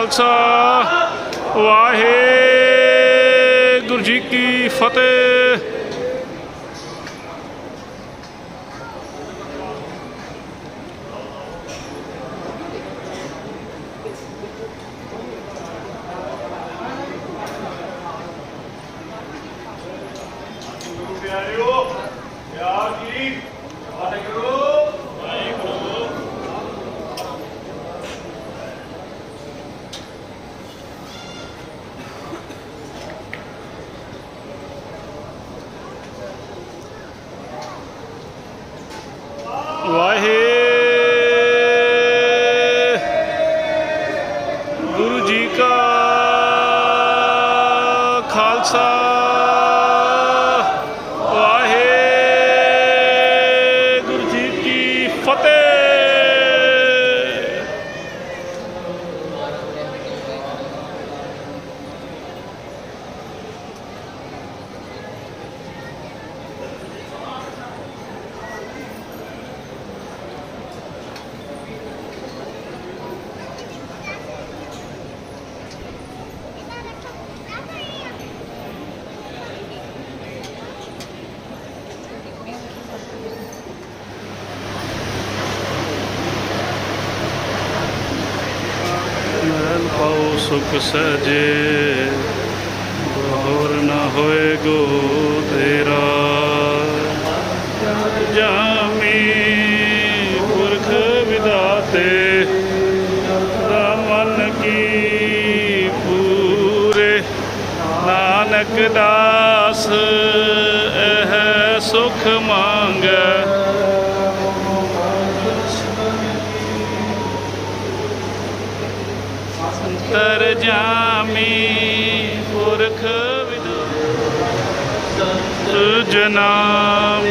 ਖਾਲਸਾ। ਵਾਹਿਗੁਰੂ ਜੀ ਕੀ ਫਤਿਹ। ਪਿਆਰਿਓ ਪਿਆਰ ਜੀ ਵਾਹਿਗੁਰੂ ਵਾਹਿਗੁਰੂ ਜੀ ਕਾ ਖਾਲਸਾ ਵਾਹਿਗੁਰੂ ਜੀ ਕੀ ਫਤਿਹ ਮਹਿਲ ਪਾਉ ਸੁਖ ਸਜੇ ਹੋਰ ਨਾ ਹੋਏ ਗੋ ਤੇਰਾ। ਜਾਮੀ ਪੁਰਖ ਵਿਦਾਤੇ, ਦਾ ਮਨ ਕੀ ਪੂਰੇ। ਨਾਨਕ ਦਾਸ, ਇਹ ਸੁਖ ਮੰਗੈ ਤਰ ਜਾਮੀ ਪੁਰਖ ਵਿਦੁ ਜਨਾਮ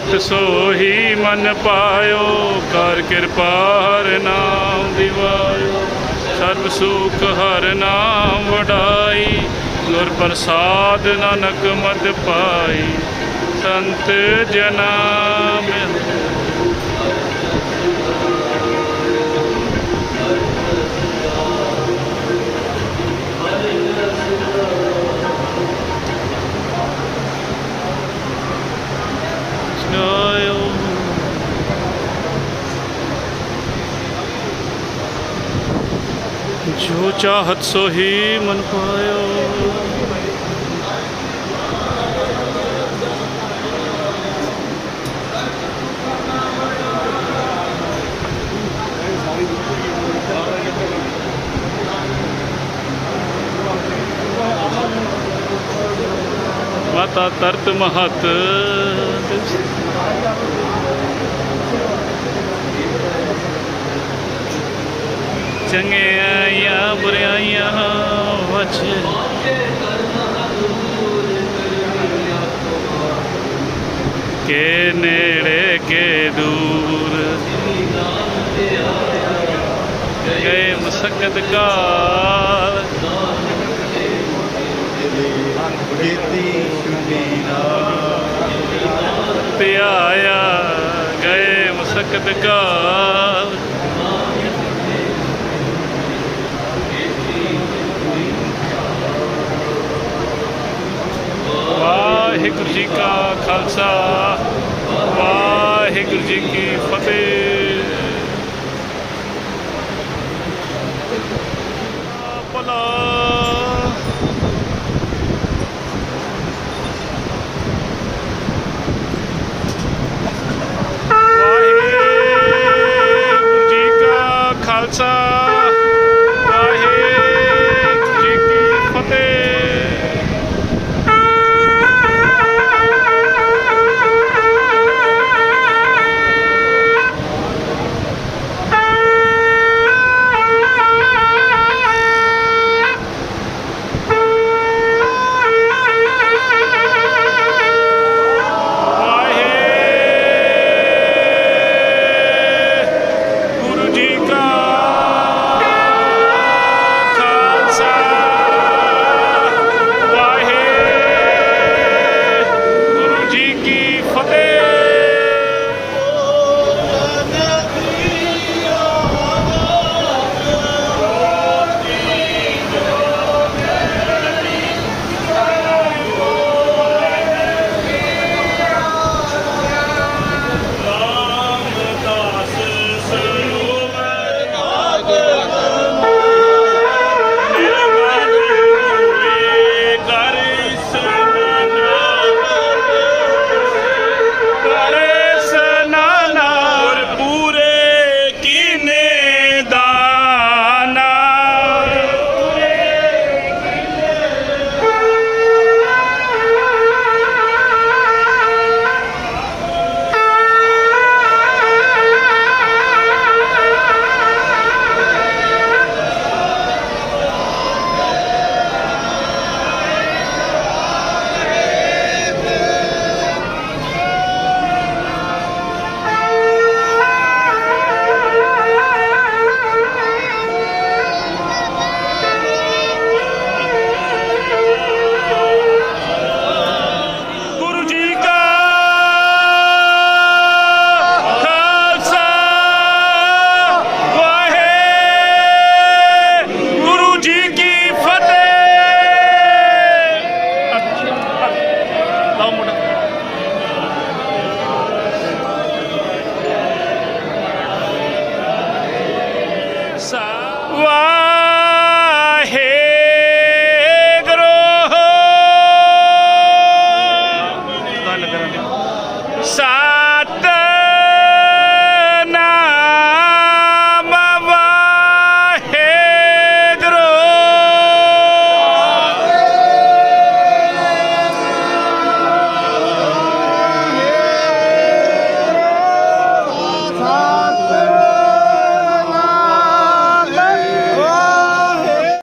ਹੱਥ ਸੋਹੀ ਮਨ ਪਾਇਓ, ਕਰ ਕਿਰਪਾ ਹਰ ਨਾਮ ਦਿਵਾਇਓ। ਸਰਬ ਸੁਖ ਹਰ ਨਾਮ ਵਡਾਈ, ਗੁਰ ਪ੍ਰਸਾਦ ਨਾਨਕ ਮਤ ਪਾਈ। ਸੰਤ ਜਨਾ ਚਾਹਤ ਸੋਹੀ ਮਨ ਪਾਇਓ। ਮਾਤਾ ਤਰਤ ਮਹਤ। ਚੰਗਿਆਈਆਂ ਬੁਰਾਈਆਂ ਵਚ ਕੇ ਨੇੜੇ ਕੇ ਦੂਰ। ਗਏ ਮਸਕਤ ਕਾਲ। ਧਿਆਇਆ ਗਏ ਮਸਕਤ ਕਾਲ ਵਾਹਿਗੁਰੂ ਜੀ ਕਾ ਖਾਲਸਾ। ਵਾਹਿਗੁਰੂ ਜੀ ਕੀ ਫਤਿਹ। ਭਲਾ ਵਾਹਿਗੁਰੂ ਜੀ ਕਾ ਖਾਲਸਾ।